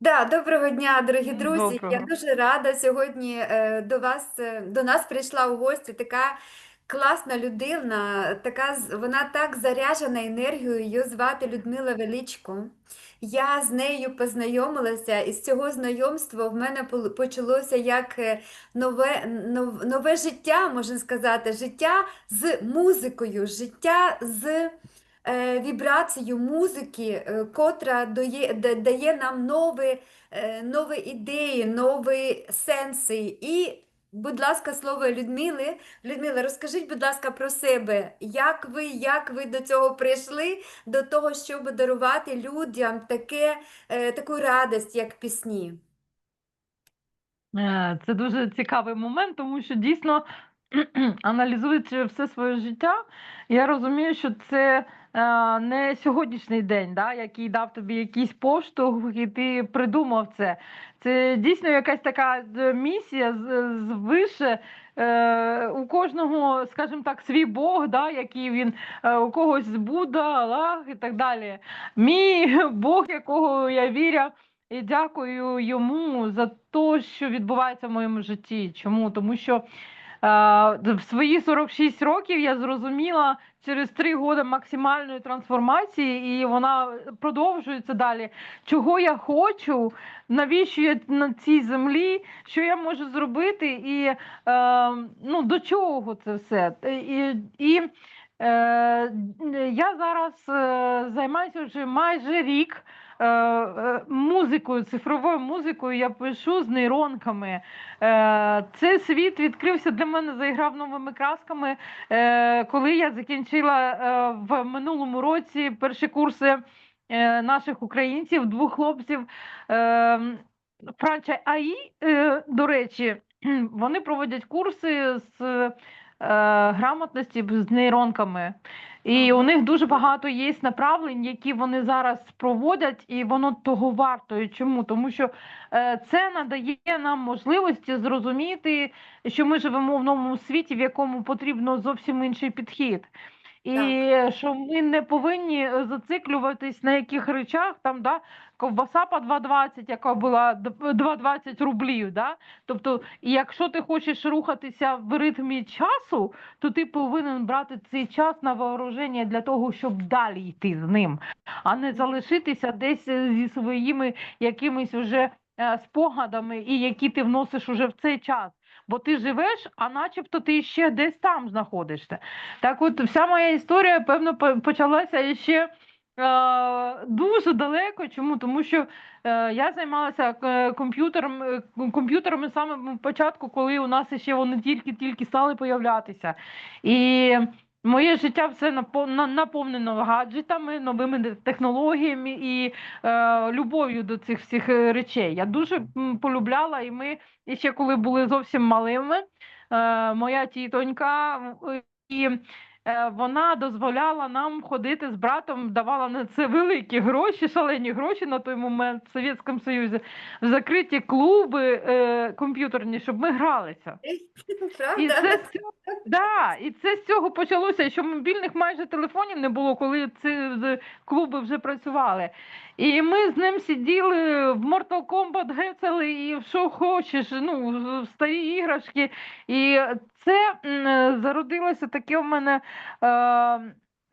Да, доброго дня, дорогі друзі. Я Доброго. дуже рада сьогодні е, до вас, е, до нас прийшла у гості така класна людина, така, з- вона так заряджена енергією, її звати Людмила Величко. Я з нею познайомилася, і з цього знайомства в мене пол- почалося як е, нове, нов- нове життя, можна сказати, життя з музикою, життя з е, вібрацією музики, е, котра дає, да- дає нам нові, е, нові ідеї, нові сенси. І, будь ласка, слово Людмили. Людмила, розкажіть, будь ласка, про себе. Як ви, як ви до цього прийшли, до того, щоб дарувати людям таке, таку радість, як пісні? Це дуже цікавий момент, тому що дійсно, аналізуючи все своє життя, я розумію, що це не сьогоднішній день, да, який дав тобі якийсь поштовх, і ти придумав це. Це дійсно якась така е, місія звише. Е, у кожного, скажімо так, свій Бог, да, який він е, у когось Будда, Аллах і так далі. Мій Бог, якого я вірю. І дякую йому за те, що відбувається в моєму житті. Чому? Тому що е, в свої 46 років я зрозуміла через три роки максимальної трансформації, і вона продовжується далі. Чого я хочу, навіщо я на цій землі, що я можу зробити, і е, ну, до чого це все. І, і е, я зараз е, займаюся вже майже рік е, е, музикою, цифровою музикою я пишу з нейронками. Е, Цей світ відкрився для мене, заіграв новими красками. Е, Коли я закінчила е, в минулому році перші курси е, наших українців, двох хлопців. е, Франча АІ, е, до речі, вони проводять курси з е, грамотності з нейронками. І у них дуже багато є направлень, які вони зараз проводять, і воно того вартує. Чому? Тому що е, це надає нам можливості зрозуміти, що ми живемо в новому світі, в якому потрібно зовсім інший підхід. І що ми не повинні е, зациклюватись на яких речах там, да, ковбаса по 2,20, яка була д- 2,20 рублів. Да? Тобто, якщо ти хочеш рухатися в ритмі часу, то ти повинен брати цей час на вооруження для того, щоб далі йти з ним, а не залишитися десь е, зі своїми якимись уже е, спогадами, і які ти вносиш уже в цей час. Бо ти живеш, а начебто ти ще десь там знаходишся. Так от вся моя історія, певно, почалася ще е, дуже далеко. Чому? Тому що е, я займалася е, комп'ютером, комп'ютерами саме початку, коли у нас ще вони тільки-тільки стали появлятися. І моє життя все напо- наповнено гаджетами, новими технологіями і е, любов'ю до цих всіх е, речей. Я дуже полюбляла, і ми і ще коли були зовсім малими, е, моя тітонька і вона дозволяла нам ходити з братом, давала на це великі гроші, шалені гроші на той момент в Совєтському Союзі, в закриті клуби е, комп'ютерні, щоб ми гралися. І це, з цього- да, і це з цього почалося, що мобільних майже телефонів не було, коли ці клуби вже працювали. І ми з ним сиділи в Mortal Kombat гецали і в що хочеш, ну, в старі іграшки. І це зародилося таке в мене е,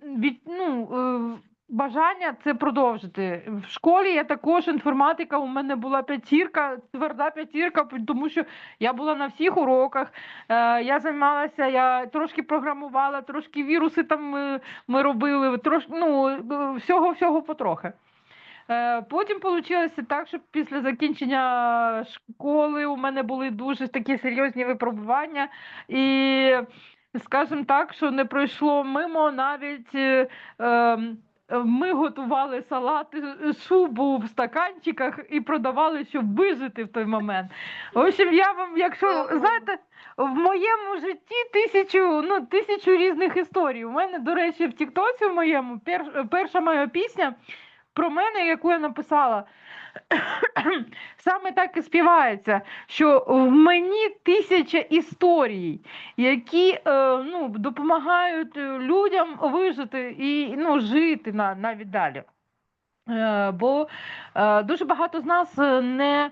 від, ну, е, бажання це продовжити. В школі я також інформатика, у мене була п'ятірка, тверда п'ятірка, тому що я була на всіх уроках. Е, я займалася, я трошки програмувала, трошки віруси там ми, ми робили, трошки, ну, е, всього, всього потрохи. Е, Потім вийшло так, що після закінчення школи у мене були дуже такі серйозні випробування, і, скажімо так, що не пройшло мимо навіть. е, ем, Ми готували салати, е, шубу в стаканчиках і продавали, щоб вижити в той момент. В общем, я вам, якщо знаєте, в моєму житті тисячу, ну, тисячу різних історій. У мене, до речі, в Тіктоці в моєму пер, перша моя пісня про мене, яку я написала, саме так і співається, що в мені тисяча історій, які е, ну, допомагають е, людям вижити і ну, жити на, навіть далі. Е, Бо дуже багато з нас не,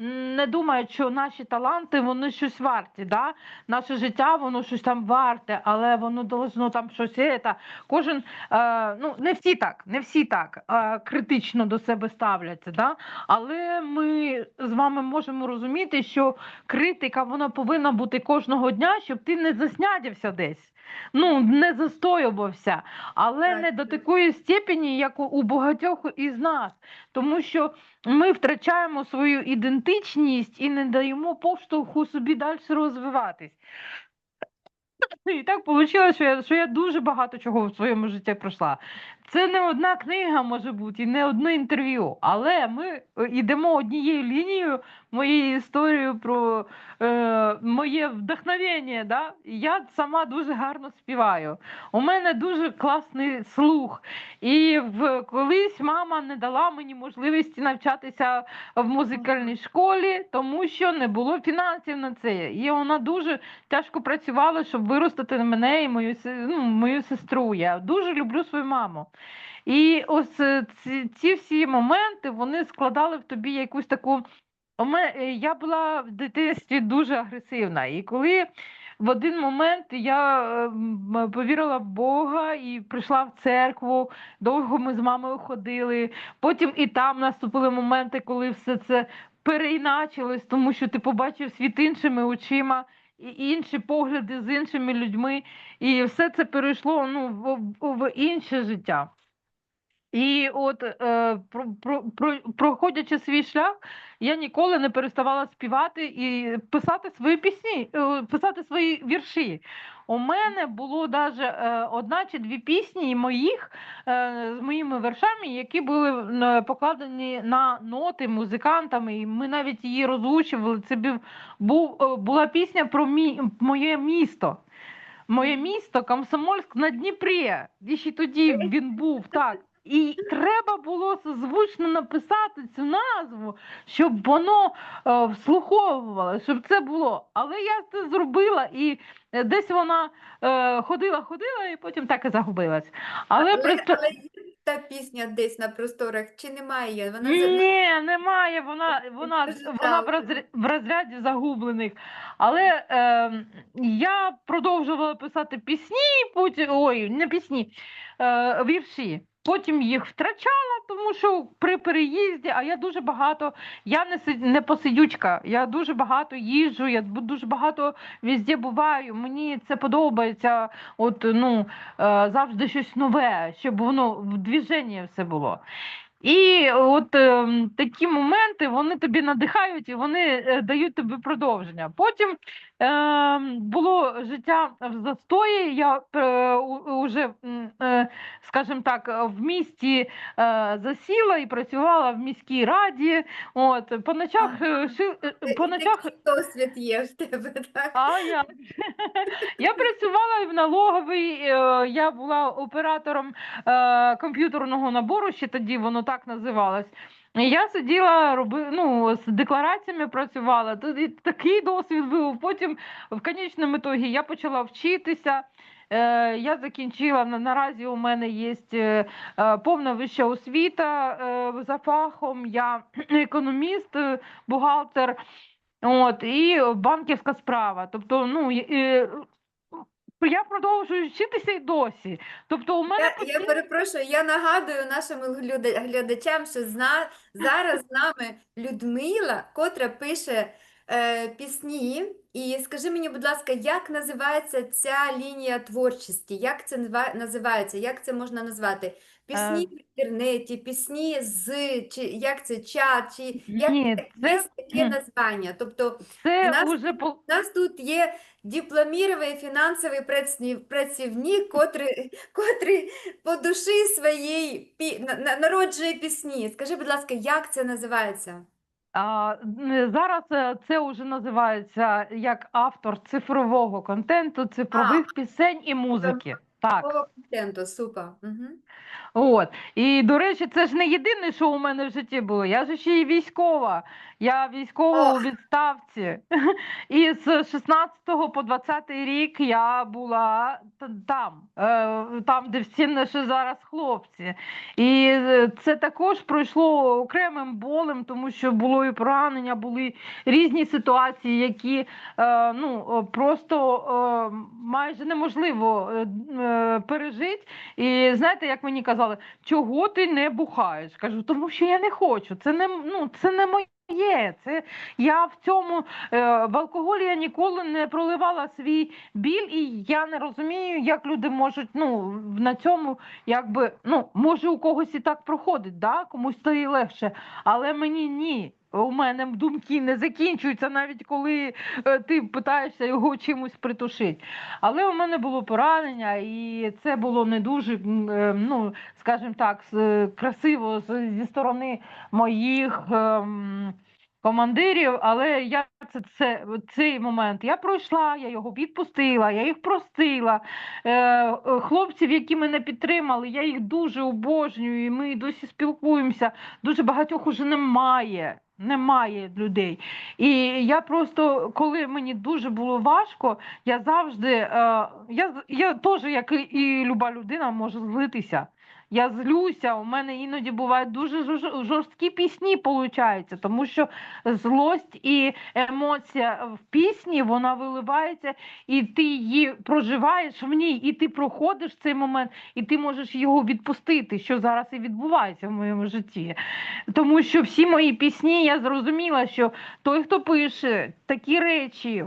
не думають, що наші таланти вони щось варті. Да? Наше життя воно щось там варте, але воно должно там щось. е, та. Кожен, е, ну не всі так, не всі так е, критично до себе ставляться. Да? Але ми з вами можемо розуміти, що критика вона повинна бути кожного дня, щоб ти не заснядівся десь. Ну, не застоювався, але Так, не до такої степені, як у, у багатьох із нас, тому що ми втрачаємо свою ідентичність і не даємо поштовху собі далі розвиватись. І так вийшло, що я, що я дуже багато чого в своєму житті пройшла. Це не одна книга може бути, і не одне інтерв'ю, але ми е, йдемо однією лінією моєю історією про е, моє вдохновення. Да? Я сама дуже гарно співаю. У мене дуже класний слух. І в, колись мама не дала мені можливості навчатися в музикальній школі, тому що не було фінансів на це. І вона дуже тяжко працювала, щоб виростити мене і мою, ну, мою сестру. Я дуже люблю свою маму. І ось е, ці, ці всі моменти вони складали в тобі якусь таку. Е, я була в дитинстві дуже агресивна. І коли в один момент я е, повірила в Бога і прийшла в церкву, довго ми з мамою ходили. Потім і там наступили моменти, коли все це переіначилось, тому що ти побачив світ іншими очима, інші погляди з іншими людьми, і все це перейшло ну, в- в інше життя. І от е, про, про, про, проходячи свій шлях, я ніколи не переставала співати і писати свої пісні, е, писати свої вірші. У мене було навіть е, одна чи дві пісні моїх е, з моїми вершами, які були е, покладені на ноти музикантами, і ми навіть її розучували. Це був, був, е, була пісня про мі, моє місто. Моє місто Комсомольськ на Дніпрі. І ще тоді він був так. І треба було звучно написати цю назву, щоб воно е, вслуховувало, щоб це було. Але я це зробила, і е, десь вона е, ходила, ходила, і потім так і загубилась. Але, Але, просто... але є та пісня десь на просторах, чи немає? Вона Ні, немає. Вона, вона, вона в розряді загублених. Але е, я продовжувала писати пісні, потім, ой, не пісні, е, вірші. Потім їх втрачала, тому що при переїзді, а я дуже багато, я не, си- не посидючка, я дуже багато їжджу, я дуже багато везде буваю. Мені це подобається. От, ну, е, завжди щось нове, щоб воно в движенні все було. І от ем, такі моменти вони тобі надихають і вони е, дають тобі продовження. Потім було життя в застої. Я е, м, е, скажімо так, в місті е, засіла і працювала в міській раді. От по ночах е, ши- по ночах досвід є в тебе, так? а? Я працювала в налоговій, я була оператором комп'ютерного набору, ще тоді воно так називалось. Я сиділа, роби, ну, з деклараціями працювала. Тоді такий досвід був. Потім в конечному ітогі я почала вчитися. Е, Я закінчила на- наразі. У мене є е, е, повна вища освіта е, за фахом. Я економіст, е, бухгалтер. От, і банківська справа. Тобто, ну, і- я продовжую вчитися й досі. Тобто, у мене Я, я перепрошую, я нагадую нашим гляда- глядачам, що зна, зараз з нами Людмила, котра пише е, пісні. І скажи мені, будь ласка, як називається ця лінія творчості? Як це називається? Як це можна назвати? Пісні Е. в інтернеті, пісні з, чи як це чат, чи як Ні, є це- таке названня? Тобто це нас- уже по- у нас тут є дипломірований фінансовий працівник, котрий, котрий по душі своїй пі- на- на- народжує пісні. Скажи, будь ласка, як це називається? а, зараз е, це вже називається як автор цифрового контенту, цифрових пісень і музики. Так. Контенту, супер. Угу. От. І, до речі, це ж не єдине, що у мене в житті було. Я ж ще й військова. Я військова у відставці. І з 16 по 20 рік я була там, е, там, де всі наші зараз хлопці. І е, це також пройшло окремим болем, тому що було і поранення, були різні ситуації, які е, ну, просто майже неможливо пережити. І знаєте, як мені казали, чого ти не бухаєш? Кажу, тому що я не хочу. Це не, ну, це не моє. Це я в цьому е, в алкоголі я ніколи не проливала свій біль, і я не розумію, як люди можуть ну на цьому, якби ну може у когось і так проходить, да? комусь стає легше, але мені ні. У мене думки не закінчуються, навіть коли е, ти питаєшся його чимось притушити. Але у мене було поранення, і це було не дуже, е, ну, скажімо так, з- красиво зі сторони моїх ем, командирів. Але я це, це, цей момент я пройшла, я його відпустила, я їх простила. Е, е, хлопців, які мене підтримали, я їх дуже обожнюю, і ми досі спілкуємося. Дуже багатьох уже немає. Немає людей. І я просто, коли мені дуже було важко, я завжди, е, я, я теж, як і люба людина, можу злитися. Я злюся, у мене іноді бувають дуже жорсткі пісні, получаються, тому що злость і емоція в пісні вона виливається, і ти її проживаєш в ній, і ти проходиш цей момент, і ти можеш його відпустити, що зараз і відбувається в моєму житті. Тому що всі мої пісні я зрозуміла, що той, хто пише такі речі,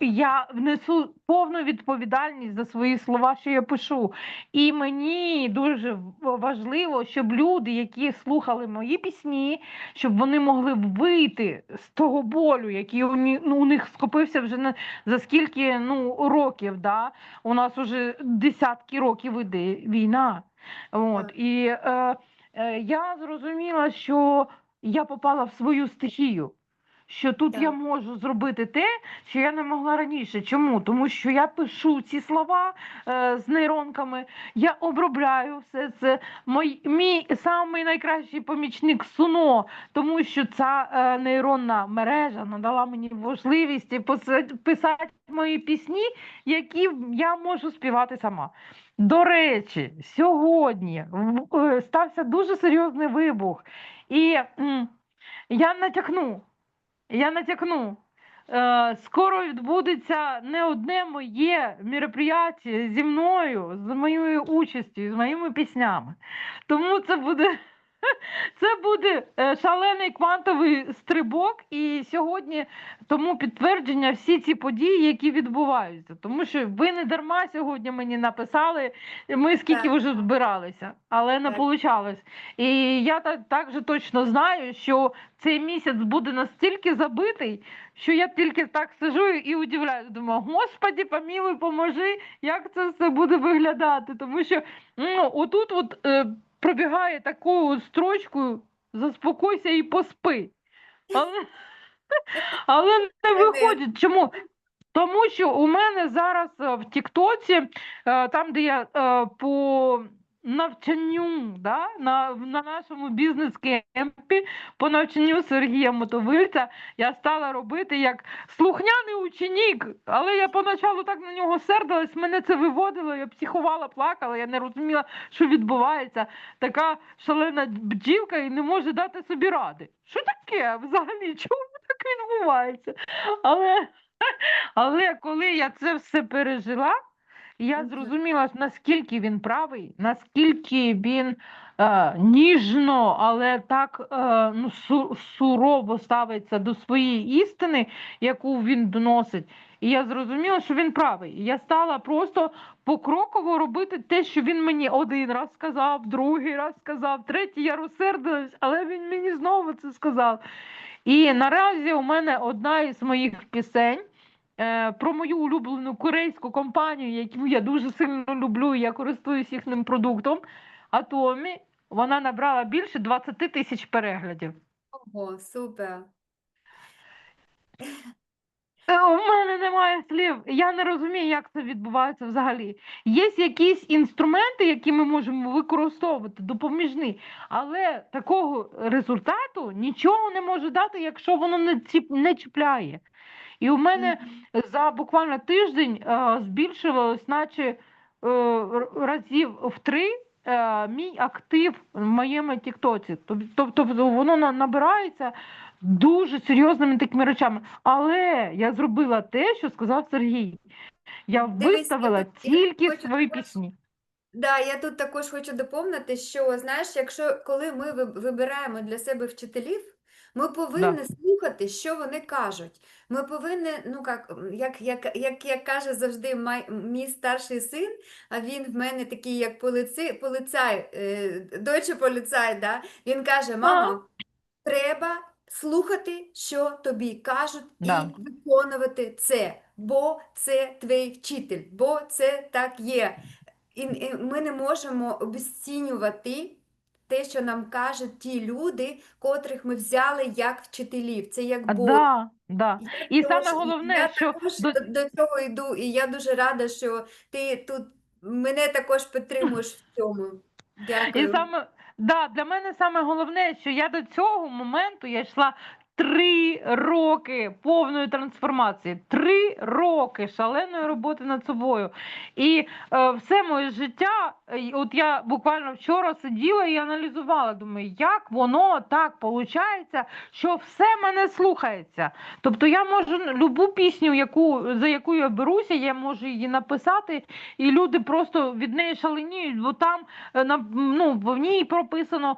я внесу повну відповідальність за свої слова, що я пишу. І мені дуже важливо, щоб люди, які слухали мої пісні, щоб вони могли вийти з того болю, який у, ну, у них скопився вже на за скільки ну, років. Да? У нас уже десятки років іде війна. От. І е, е, я зрозуміла, що я попала в свою стихію. Що тут я можу зробити те, що я не могла раніше. Чому? Тому що я пишу ці слова е, з нейронками, я обробляю все це. Мій, мій самий найкращий помічник Суно, тому що ця е, нейронна мережа надала мені можливість писати мої пісні, які я можу співати сама. До речі, сьогодні е, стався дуже серйозний вибух, і м, я натякну. Я натякну. Е, скоро відбудеться не одне моє мероприятие зі мною, з моєю участю, з моїми піснями. Тому це буде, це буде е, шалений квантовий стрибок, і сьогодні тому підтвердження всі ці події, які відбуваються. Тому що ви не дарма сьогодні мені написали, ми скільки Так. вже збиралися, але не вийшло. І я так, так же точно знаю, що цей місяць буде настільки забитий, що я тільки так сижу і удивляюсь. Думаю, Господі, помілуй, поможи, як це все буде виглядати. Тому що ну, отут от, е, пробігає такою строчкою заспокойся і поспи. Але, але не виходить. Чому? Тому що у мене зараз е, в Тіктоці, е, там, де я е, по навчанню, да, на, на нашому бізнес-кемпі, по навчанню Сергія Мотовильця, я стала робити як слухняний ученик. Але я поначалу так на нього сердилась, мене це виводило, я психувала, плакала, я не розуміла, що відбувається. Така шалена бджілка і не може дати собі ради. Що таке взагалі? Чому так відбувається? Але але коли я це все пережила, я зрозуміла, наскільки він правий, наскільки він е, ніжно, але так е, ну, су- сурово ставиться до своєї істини, яку він доносить. І я зрозуміла, що він правий. І я стала просто покроково робити те, що він мені один раз сказав, другий раз сказав, третій я розсердилась, але він мені знову це сказав. І наразі у мене одна із моїх пісень про мою улюблену корейську компанію, яку я дуже сильно люблю, я користуюсь їхнім продуктом. Атомі, вона набрала більше 20 тисяч переглядів. Ого, супер. Е, У мене немає слів. Я не розумію, як це відбувається взагалі. Є якісь інструменти, які ми можемо використовувати, допоміжні, але такого результату нічого не може дати, якщо воно не чіпляє. І у мене за буквально тиждень е, збільшилось, наче е, разів в три е, мій актив в моєму Тіктоці. Тобто воно набирається дуже серйозними такими речами. Але я зробила те, що сказав Сергій. Я виставила тільки свої пісні. Да, я тут також хочу доповнити, що знаєш, якщо коли ми вибираємо для себе вчителів, ми повинні слухати, що вони кажуть. Ми повинні, ну як, як, як, як, як каже завжди май, мій старший син, а він в мене такий, як полицай, полицай, е, дойче поліцай, да? Він каже: мамо, треба слухати, що тобі кажуть, Да. і виконувати це, бо це твій вчитель, бо це так є. І, і ми не можемо обесцінювати те, що нам кажуть ті люди, котрих ми взяли як вчителів. Це як Бог. да, да. І тож- саме головне, я що також до- до, до цього йду, і я дуже рада, що ти тут мене також підтримуєш в цьому. Дякую. І саме да, для мене саме головне, що я до цього моменту я йшла три роки повної трансформації, три роки шаленої роботи над собою. І е, все моє життя, е, от я буквально вчора сиділа і аналізувала, думаю, як воно так виходить, що все мене слухається. Тобто я можу любу пісню, яку, за яку я беруся, я можу її написати, і люди просто від неї шаленіють, бо там е, ну, в ній прописано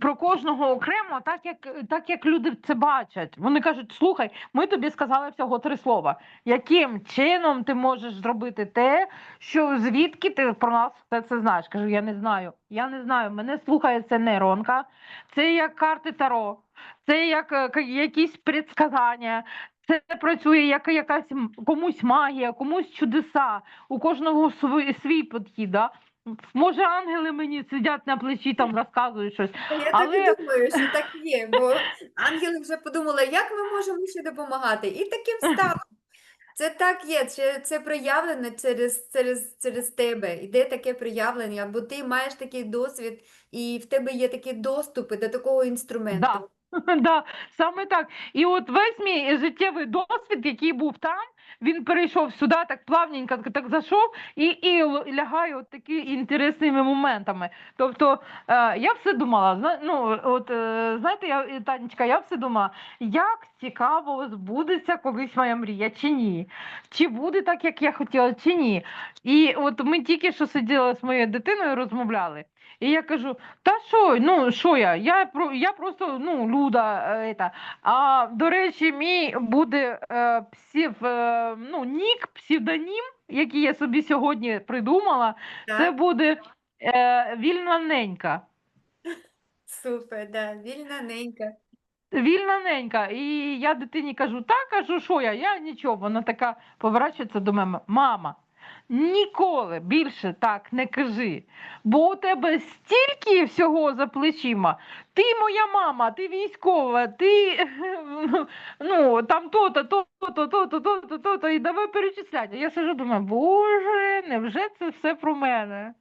про кожного окремо, так як, так як люди це бачать. Вони кажуть: слухай, ми тобі сказали всього три слова. Яким чином ти можеш зробити те, що звідки ти про нас все це знаєш? Кажу, я не знаю. Я не знаю. Мене слухає це нейронка, це як карти Таро, це як е, якісь предсказання. Це працює як якась комусь магія, комусь чудеса, у кожного свій, свій підхід. Да? Може, ангели мені сидять на плечі, там розказують щось. Я Але- тобі думаю, що так є, бо ангели вже подумали, як ми можемо ще допомагати. І таким стало. Це так є, це, це проявлено через, через, через тебе. Іде таке проявлення, бо ти маєш такий досвід, і в тебе є такі доступи до такого інструменту. Да. Да, саме так. І от весь мій життєвий досвід, який був там, він перейшов сюди, так плавненько так зайшов і, і лягає от такими інтересними моментами. Тобто е, я все думала, ну, от, е, знаєте, я, Танечка, я все думала, як цікаво збудеться колись моя мрія чи ні? Чи буде так, як я хотіла, чи ні? І от ми тільки що сиділи з моєю дитиною, розмовляли. І я кажу, та що, ну що я? Я я просто ну люда. е, ета. А до речі, мій буде е, псів, е, ну, нік, псевдонім, який я собі сьогодні придумала. Це буде е, вільна ненька. Супер, да. Вільна ненька. Вільна ненька. І я дитині кажу, та кажу, що я? Я нічого. Вона така поворачується до мене. Мама, ніколи більше так не кажи, бо у тебе стільки всього за плечима. Ти моя мама, ти військова, ти ну, там то-то, то-то, то-то, то-то, то-то, і давай перечисляти. Я сижу, думаю, боже, невже це все про мене?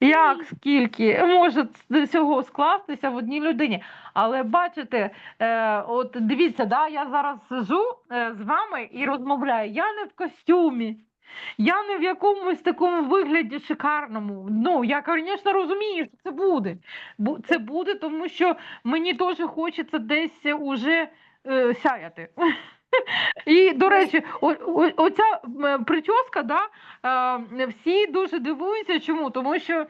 Як скільки може цього скластися в одній людині? Але бачите, е, от дивіться, да, я зараз сижу е, з вами і розмовляю. Я не в костюмі, я не в якомусь такому вигляді шикарному. Ну, я, звісно, розумію, що це буде. Це буде, тому що мені теж хочеться десь уже е, сяяти. І, до речі, о, о, оця прическа, да, е, всі дуже дивуються. Чому? Тому що е,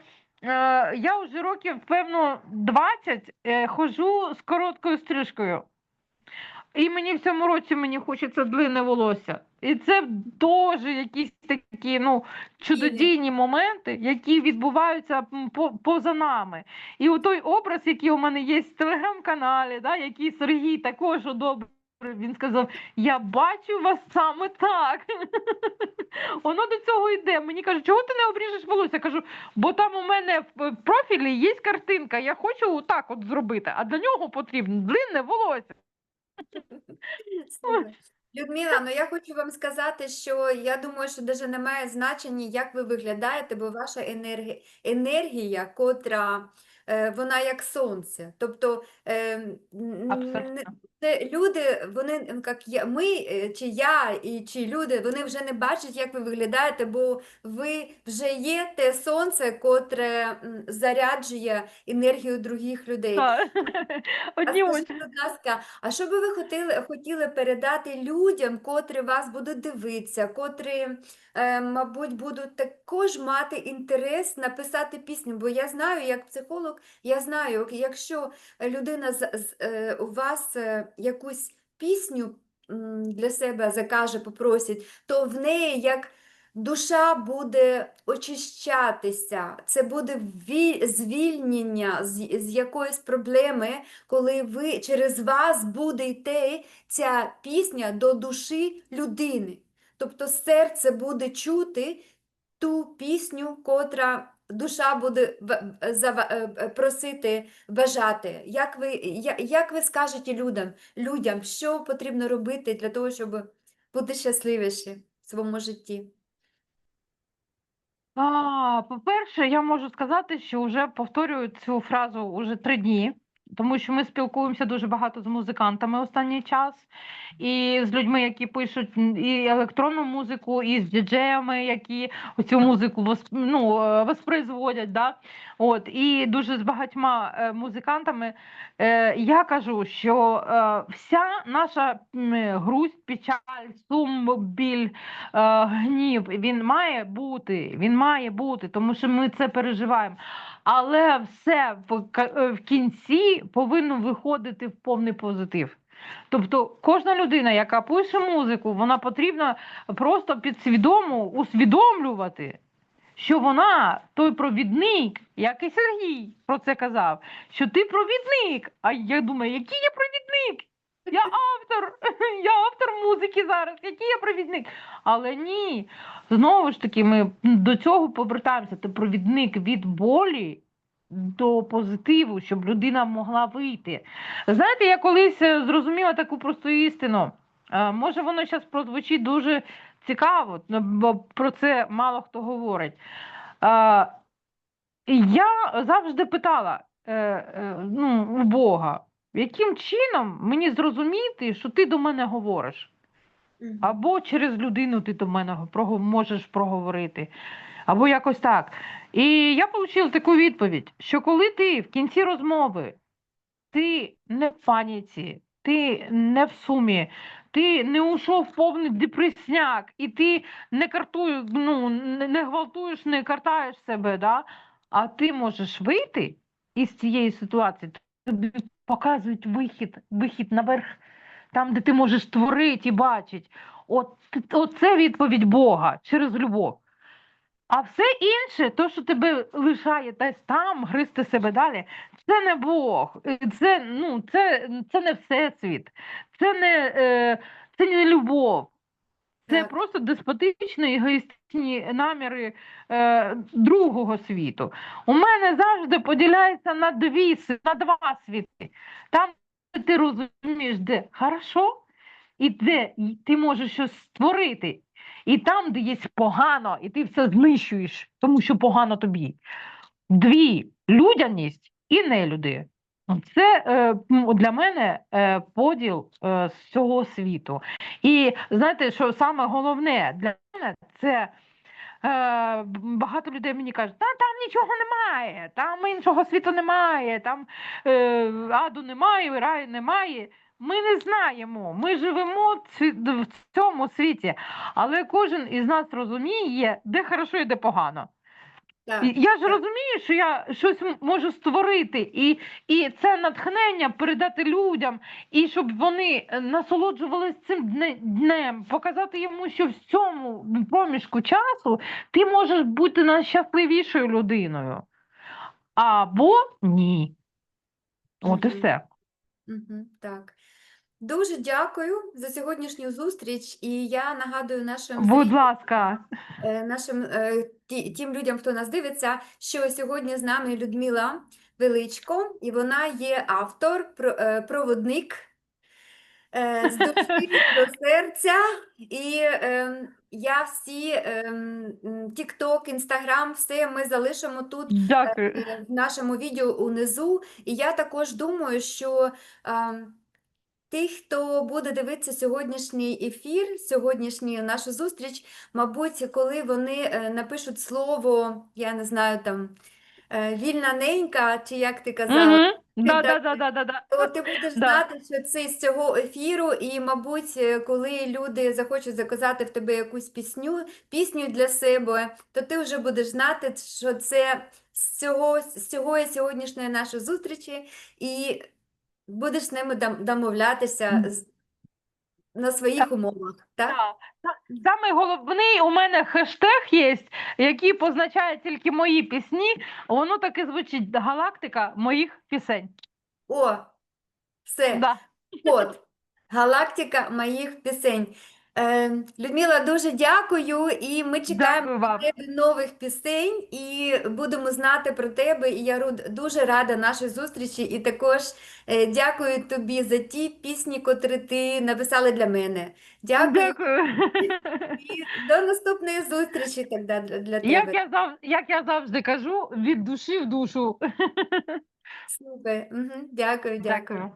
я вже років, певно, 20 е, ходжу з короткою стрижкою. І мені в цьому році мені хочеться длинне волосся. І це теж якісь такі ну, чудодійні моменти, які відбуваються по, поза нами. І у той образ, який у мене є в телеграм-каналі, да, який Сергій також одобрив, він сказав: Я бачу вас саме так. Воно до цього йде. Мені кажуть, чого ти не обріжеш волосся? Кажу, бо там у мене в профілі є картинка, я хочу отак от зробити, а для нього потрібно длинне волосся. Людмила, ну я хочу вам сказати, що я думаю, що навіть немає значення, як ви виглядаєте, бо ваша енергія, енергія котра е, вона як сонце. Тобто е, н- Абсолютно. Це люди, вони як я, ми е, чи я, і чи люди, вони вже не бачать, як ви виглядаєте, бо ви вже є те сонце, котре м, заряджує енергію других людей. Так. А Одні скажіть, будь ласка, а що би ви хотіли, хотіли передати людям, котрі вас будуть дивитися, котрі, е, мабуть, будуть також мати інтерес написати пісню? Бо я знаю, як психолог, я знаю, якщо людина з, з- е, у вас е, якусь пісню для себе закаже, попросить, то в неї як душа буде очищатися, це буде звільнення з, якоїсь проблеми, коли ви через вас буде йти ця пісня до душі людини. Тобто серце буде чути ту пісню, котра душа буде е, е, просити бажати. Як ви, як ви скажете людям, людям, що потрібно робити для того, щоб бути щасливіші в своєму житті? По-перше, я можу сказати, що вже повторюю цю фразу уже три дні, тому що ми спілкуємося дуже багато з музикантами останній час, і з людьми, які пишуть і електронну музику, і з діджеями, які цю музику вос- ну, е, воспроизводять. Да? От, і дуже з багатьма е, музикантами. Е, я кажу, що вся наша грусть, печаль, сум, біль, гнів, він має бути, він має бути, тому що ми це переживаємо. Але все е, в кінці повинно виходити в повний позитив. Тобто кожна людина, яка пише музику, вона потрібно просто підсвідомо усвідомлювати, що вона той провідник, як і Сергій про це казав, що ти провідник. А я думаю, який я провідник? Я автор, я автор музики зараз, який я провідник? Але ні, знову ж таки, ми до цього повертаємося. Ти провідник від болі до позитиву, щоб людина могла вийти. Знаєте, я колись е, зрозуміла таку просту істину. Е, Може, воно зараз прозвучить дуже цікаво, ну, бо про це мало хто говорить. Е, Я завжди питала ну, у Бога, яким чином мені зрозуміти, що ти до мене говориш? Або через людину ти до мене можеш проговорити, або якось так. І я отримала таку відповідь, що коли ти в кінці розмови, ти не в паніці, ти не в сумі, ти не ушов в повний депресняк, і ти не картуєш, ну, не, гвалтуєш, не картаєш себе, да? а ти можеш вийти із цієї ситуації, тобі показують вихід, вихід наверх, там, де ти можеш творити і бачити. От, оце відповідь Бога через любов. А все інше, то, що тебе лишає десь там, гризти себе далі, це не Бог, це, ну, це, це не всесвіт, це не, е, це не любов. Це Так. просто деспотичні егоїстичні наміри е, другого світу. У мене завжди поділяється на дві на два світи. Там, ти розумієш, де хорошо, і де ти можеш щось створити, і там, де є погано, і ти все знищуєш, тому що погано тобі. Дві людяність і нелюди. Це е, для мене е, поділ е, з цього світу. І знаєте, що саме головне для мене це багато людей мені кажуть, та там нічого немає, там іншого світу немає, там аду немає, раю немає. Ми не знаємо, ми живемо в цьому світі, але кожен із нас розуміє, де хорошо і де погано. Так. Я ж так. розумію, що я щось можу створити, і, і це натхнення передати людям, і щоб вони е, насолоджувалися цим днем, показати йому, що в цьому проміжку часу ти можеш бути найщасливішою людиною. Або ні. От і все. Мгм, Так. Дуже дякую за сьогоднішню зустріч, і я нагадую нашим Будь ласка. е, нашим е, ті- тим людям, хто нас дивиться, що сьогодні з нами Людмила Величко, і вона є автор, е, проводник з душі до серця. І ем, я всі ем, м, TikTok, Instagram, все ми залишимо тут Дякую. в нашому відео унизу. І я також думаю, що ем, тих, хто буде дивитися сьогоднішній ефір, сьогоднішню нашу зустріч, мабуть, коли вони е, напишуть слово, я не знаю, там е, вільна ненька, чи як ти казала, Угу. Да, так- да, да, да, да, да. то ти будеш Да. знати, що це з цього ефіру, і, мабуть, е, коли люди захочуть заказати в тебе якусь пісню, пісню для себе, то ти вже будеш знати, що це з цього, з цього сьогоднішньої нашої зустрічі, і будеш з ними дом- домовлятися з- на своїх умовах, так? Так. Та- Самий головний у мене хештег є, який позначає тільки мої пісні. Воно так і звучить галактика моїх пісень. О, все. Да. от. Галактика моїх пісень. Е, Людмила, дуже дякую, і ми чекаємо Дякую вам. від тебе нових пісень і будемо знати про тебе. І я руд- дуже рада нашій зустрічі. І також е, дякую тобі за ті пісні, котрі ти написала для мене. Дякую Дякую. і до наступної зустрічі тоді для, для Як тебе. я зав... як я завжди кажу, від душі в душу. Супер. Мгм. Дякую, дякую. Дякую.